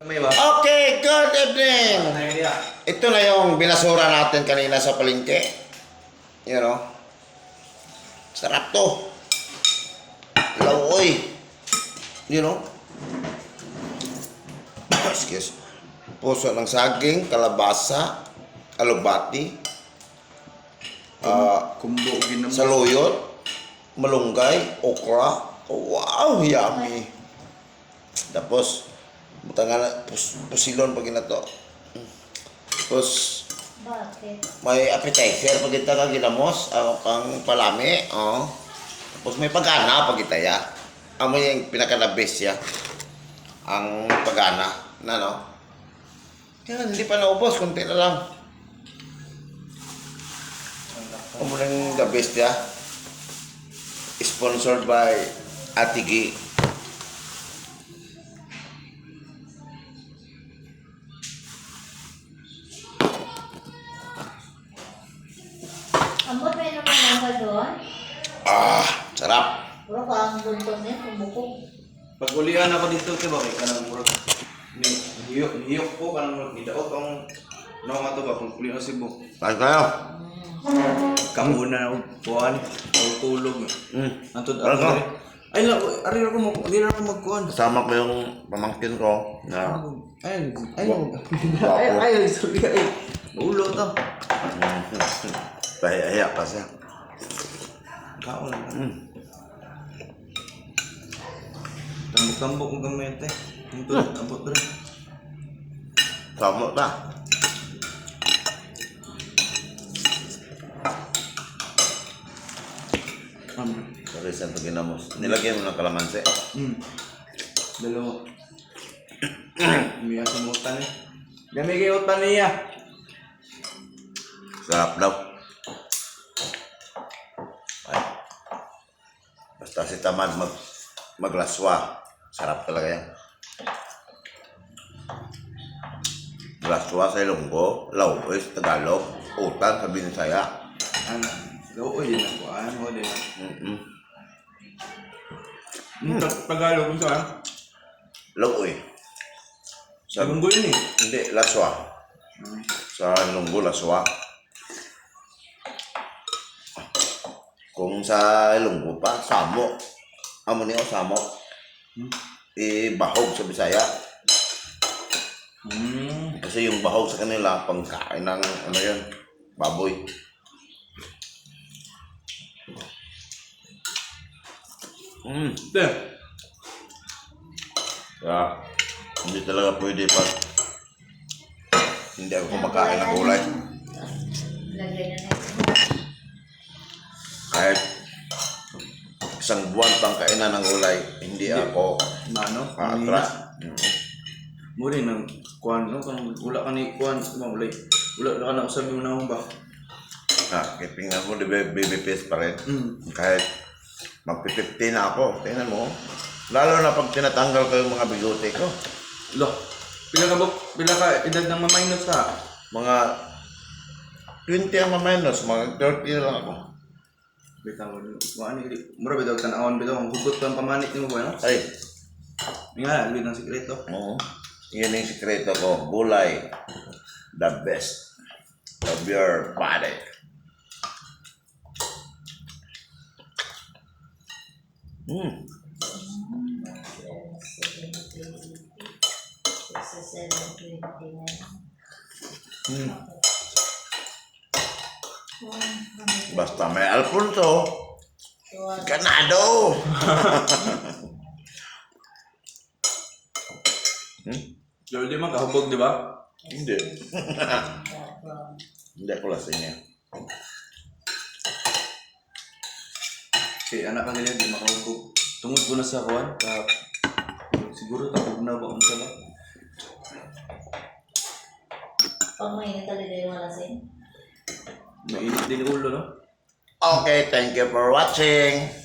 Okay, good evening. Ito na yung binasura natin kanina sa palengke. You know? Sarap to. Lawoy. You know? Excuse. Puso ng saging, kalabasa, alubati, ah, Kumbo, saluyot, malunggay, okra. Wow, yummy. Tapos, buta nga na, pus, pusilon pag to. Tapos, Bakit? may appetizer pag kita ka ginamos, uh, kang palami, oh. Tapos may pagana pag kita ya. Amo yung pinaka-the-best ya. Ang pagana, na no. Kaya hindi pa naubos, konti na lang. Amo yung the best ya. Sponsored by Atigi. Doon. Ah, sarap. Puro ka ang buntong niya, kumukog. Pag ulian ako dito, kaya bakit ka nang murag. Ni- Niyok, niyok ko, kanang murag. Nidaot ang no nga to ba, kung ulian si Bo. Kain kayo. Kamuna ako, kuhan. Ako tulog. Mm. Antod ako ka? dali. Ay, la, ari ako mag, ari ako magkuhan. Kasama ko yung pamangkin ko na Ay, ay, ay, ay, ay, sorry, ay. Ulo to. pahiya pa siya. Kaon lang. Mm. Tambok-tambok ang gamit eh. Antod, abot rin. Sama ta. Um, Sorry sa ito ginamos. Nilagyan mo ng kalamansi. Hmm. Dalawa. Umiyak sa mutan eh. Dami kayo utan niya. Sarap daw. Basta si Tamad mag maglaswa. Sarap talaga yan. Laswa sa Ilonggo, Lauoy sa Tagalog, Utan sa Binisaya. Ano? Loo din ako. Ano din ako. Mm-mm. Hmm. Tagalog kung saan? Lauoy. Sa Sa, lunggo yun eh. hindi, Laswa. Sa Ilonggo, Laswa. Kung sa Ilonggo pa, Samo. Amo niyo, Samo. Hmm. Eh, bahog sa Bisaya. Hmm. Kasi yung bahog sa kanila, pangkain ng ano yun, baboy. Mm. Ito. Kaya, hindi talaga pwede pag hindi ako kumakain ng gulay. Lagyan na Kahit isang buwan pang kainan ng gulay, hindi ako Mano? kaatras. Muli nang kuhan. No? Kung wala ka ni kuhan. Wala. Wala ka na usabi mo na ba? Ha, kiping ako, di face pa rin. Hmm. Kahit magpipipti na ako, tingnan mo. Lalo na pag tinatanggal ko yung mga bigote ko. Lo. Pila ka? Pila ka edad ng maminus ha? Mga 20 ang mamenos, mga 30 na lang ako. Bitaw. Kung ano yung mura bitaw tanawon bitaw. Ang hugot ko ang pamanit mo ba no? Ay, Nga, libit ng sikreto. oo. Yan yung sikreto ko. Gulay, the best of your body. Mm. sa 720 na. Mm. Basta may Alfonso, ganado! hmm? Lalo di man kahubog, di ba? Hindi. Hindi ako lasing niya. Kaya anak ka nila, di makahubog. Tungod ko na sa kuhan. Ka, siguro takog na ba kung sala. Pag mainit talaga yung malasing. Mainit din ulo, no? Okay, thank you for watching.